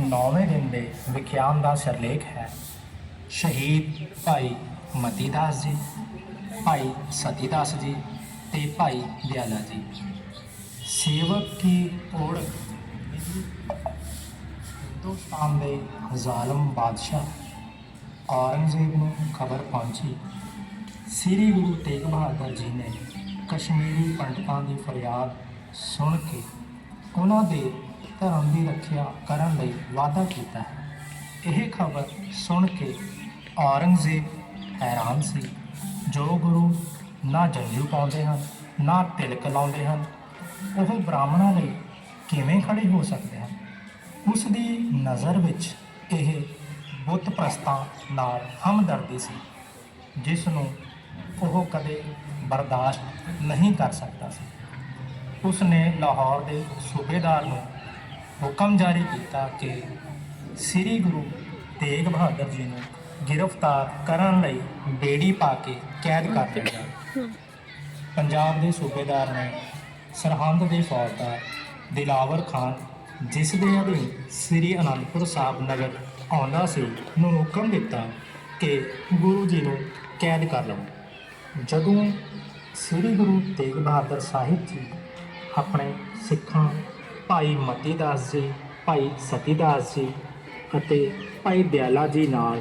ਨੌਵੇਂ ਦਿਨ ਦੇ ਵਿਖਿਆਨ ਦਾ ਸਿਰਲੇਖ ਹੈ। ਸ਼ਹੀਦ ਭਾਈ ਮਤੀਦਾਸ ਜੀ, ਭਾਈ ਸਤੀਦਾਸ ਜੀ ਤੇ ਭਾਈ ਦਿਆਲਾ ਜੀ। ਸੇਵਕ ਕੀ ਓੜ ਹਿੰਦੁਸਤਾਨ ਦੇ ਜ਼ਾਲਮ ਬਾਦਸ਼ਾਹ ਔਰੰਗਜ਼ੇਬ ਨੂੰ ਖਬਰ ਪਹੁੰਚੀ। ਸ੍ਰੀ ਗੁਰੂ ਤੇਗ ਬਹਾਦਰ ਜੀ ਨੇ ਕਸ਼ਮੀਰੀ ਪੰਡਤਾਂ ਦੀ ਫਰਿਆਦ ਸੁਣ ਕੇ ਉਹਨਾਂ ਦੇ ਧਰਮ ਦੀ ਰੱਖਿਆ ਕਰਨ ਲਈ ਵਾਅਦਾ ਕੀਤਾ। ਹੈ ਇਹ ਖਬਰ ਸੁਣ ਕੇ ਔਰੰਗਜ਼ੇਬ ਹੈਰਾਨ ਸੀ। ਜੋ ਗੁਰੂ ਨਾ ਜੰਜੂ ਪਾਉਂਦੇ ਹਨ, ਨਾ ਤਿਲਕ ਲਾਉਂਦੇ ਹਨ, ਉਹ ਬ੍ਰਾਹਮਣਾਂ ਲਈ ਕਿਵੇਂ ਖੜੇ ਹੋ ਸਕਦੇ ਹਨ? ਉਸ ਦੀ ਨਜ਼ਰ ਵਿੱਚ ਇਹ ਬੁੱਤ ਪ੍ਰਸਤਾਂ ਨਾਲ ਹਮਦਰਦੀ ਸੀ, ਜਿਸ ਨੂੰ ਉਹ ਕਦੇ ਬਰਦਾਸ਼ਤ ਨਹੀਂ ਕਰ ਸਕਦਾ ਸੀ। ਉਸ ਨੇ ਲਾਹੌਰ ਦੇ ਸੂਬੇਦਾਰ ਨੂੰ ਹੁਕਮ ਜਾਰੀ ਕੀਤਾ ਕਿ ਸ੍ਰੀ ਗੁਰੂ ਤੇਗ ਬਹਾਦਰ ਜੀ ਨੂੰ ਗ੍ਰਿਫਤਾਰ ਕਰਨ ਲਈ ਬੇੜੀ ਪਾ ਕੇ ਕੈਦ ਕਰ ਦਿੱਤਾ ਪੰਜਾਬ ਦੇ ਸੂਬੇਦਾਰ ਨੇ ਸਰਹੰਦ ਦੇ ਫੌਜਦਾਰ ਦਿਲਾਵਰ ਖਾਨ, ਜਿਸ ਦੇ ਅਧੀਨ ਸ੍ਰੀ ਅਨੰਦਪੁਰ ਸਾਹਿਬ ਨਗਰ ਆਉਂਦਾ ਸੀ, ਨੂੰ ਹੁਕਮ ਦਿੱਤਾ ਕਿ ਗੁਰੂ ਜੀ ਨੂੰ ਕੈਦ ਕਰ ਲਵੋ। ਜਦੋਂ ਸ੍ਰੀ ਗੁਰੂ ਤੇਗ ਬਹਾਦਰ ਸਾਹਿਬ ਜੀ ਆਪਣੇ ਸਿੱਖਾਂ ਭਾਈ ਮਤੀਦਾਸ ਜੀ, ਭਾਈ ਸਤੀਦਾਸ ਜੀ ਅਤੇ ਭਾਈ ਦਿਆਲਾ ਜੀ ਨਾਲ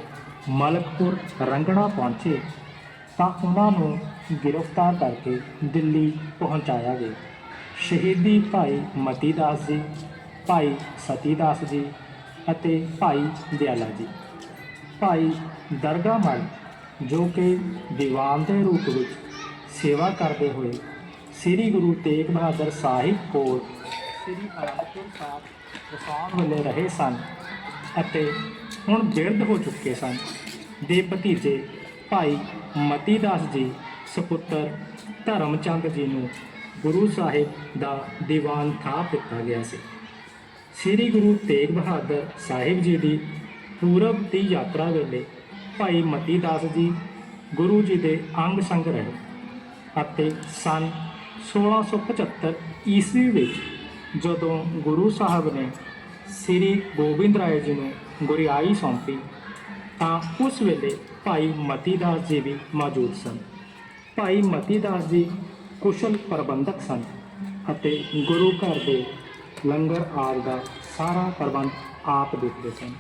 ਮਲਕਪੁਰ ਰੰਗਣਾ ਪਹੁੰਚੇ ਤਾਂ ਉਹਨਾਂ ਨੂੰ ਗ੍ਰਿਫਤਾਰ ਕਰਕੇ ਦਿੱਲੀ ਪਹੁੰਚਾਇਆ ਗਿਆ। ਸ਼ਹੀਦੀ ਭਾਈ ਮਤੀਦਾਸ ਜੀ, ਭਾਈ ਸਤੀਦਾਸ ਜੀ ਅਤੇ ਭਾਈ ਦਿਆਲਾ ਜੀ। ਭਾਈ ਦਰਗਾ ਮਲ, ਜੋ ਕਿ ਦੀਵਾਨ ਦੇ ਰੂਪ ਵਿੱਚ ਸੇਵਾ ਕਰਦੇ ਹੋਏ ਸ੍ਰੀ ਗੁਰੂ ਤੇਗ ਬਹਾਦਰ ਸਾਹਿਬ ਕੋਲ ਸ੍ਰੀ ਅਨੰਦਪੁਰ ਸਾਹਿਬ ਵਸਾਉਣ ਵੇਲੇ ਰਹੇ ਸਨ ਅਤੇ ਹੁਣ ਬਿਰਧ ਹੋ ਚੁੱਕੇ ਸਨ। ਦੇ ਭਤੀਜੇ ਭਾਈ ਮਤੀ ਦਾਸ ਜੀ, ਸੁਪੁੱਤਰ ਧਰਮਚੰਦ ਜੀ ਨੂੰ ਗੁਰੂ ਸਾਹਿਬ ਦਾ ਦੀਵਾਨ ਥਾਪ ਦਿੱਤਾ ਗਿਆ ਸੀ। ਸ੍ਰੀ ਗੁਰੂ ਤੇਗ ਬਹਾਦਰ ਸਾਹਿਬ ਜੀ ਦੀ ਪੂਰਬ ਦੀ ਯਾਤਰਾ ਵੇਲੇ ਭਾਈ ਮਤੀ ਦਾਸ ਜੀ ਗੁਰੂ ਜੀ ਦੇ ਅੰਗ ਸੰਗ ਰਹੇ ਅਤੇ ਸਨ 1675 ਈਸਵੀ ਵਿੱਚ ਜਦੋਂ ਗੁਰੂ ਸਾਹਿਬ ਨੇ ਸ੍ਰੀ ਗੋਬਿੰਦ ਰਾਏ ਜੀ ਨੂੰ ਗੁਰਿਆਈ ਸੌਂਪੀ, ਤਾਂ ਉਸ ਵੇਲੇ ਭਾਈ ਮਤੀ ਦਾਸ ਜੀ ਵੀ ਮੌਜੂਦ ਸਨ। ਭਾਈ ਮਤੀ ਦਾਸ ਜੀ ਕੁਸ਼ਲ ਪ੍ਰਬੰਧਕ ਸਨ ਅਤੇ ਗੁਰੂ ਘਰ ਦੇ ਲੰਗਰ ਆਦਿ ਦਾ ਸਾਰਾ ਪ੍ਰਬੰਧ ਆਪ ਦੇਖਦੇ ਸਨ।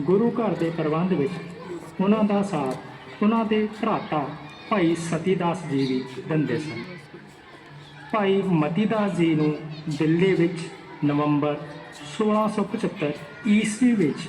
ਗੁਰੂ ਘਰ ਦੇ ਪ੍ਰਬੰਧ ਵਿੱਚ ਉਹਨਾਂ ਦਾ ਸਾਥ, ਉਹਨਾਂ ਦੇ ਭਰਾਤਾ ਭਾਈ ਸਤੀਦਾਸ ਜੀ ਵੀ ਦਿੰਦੇ ਸਨ। ਭਾਈ ਮਤੀ ਦਾਸ ਜੀ ਨੂੰ ਦਿੱਲੀ ਵਿੱਚ ਨਵੰਬਰ 1675 ਈਸਵੀ ਵਿੱਚ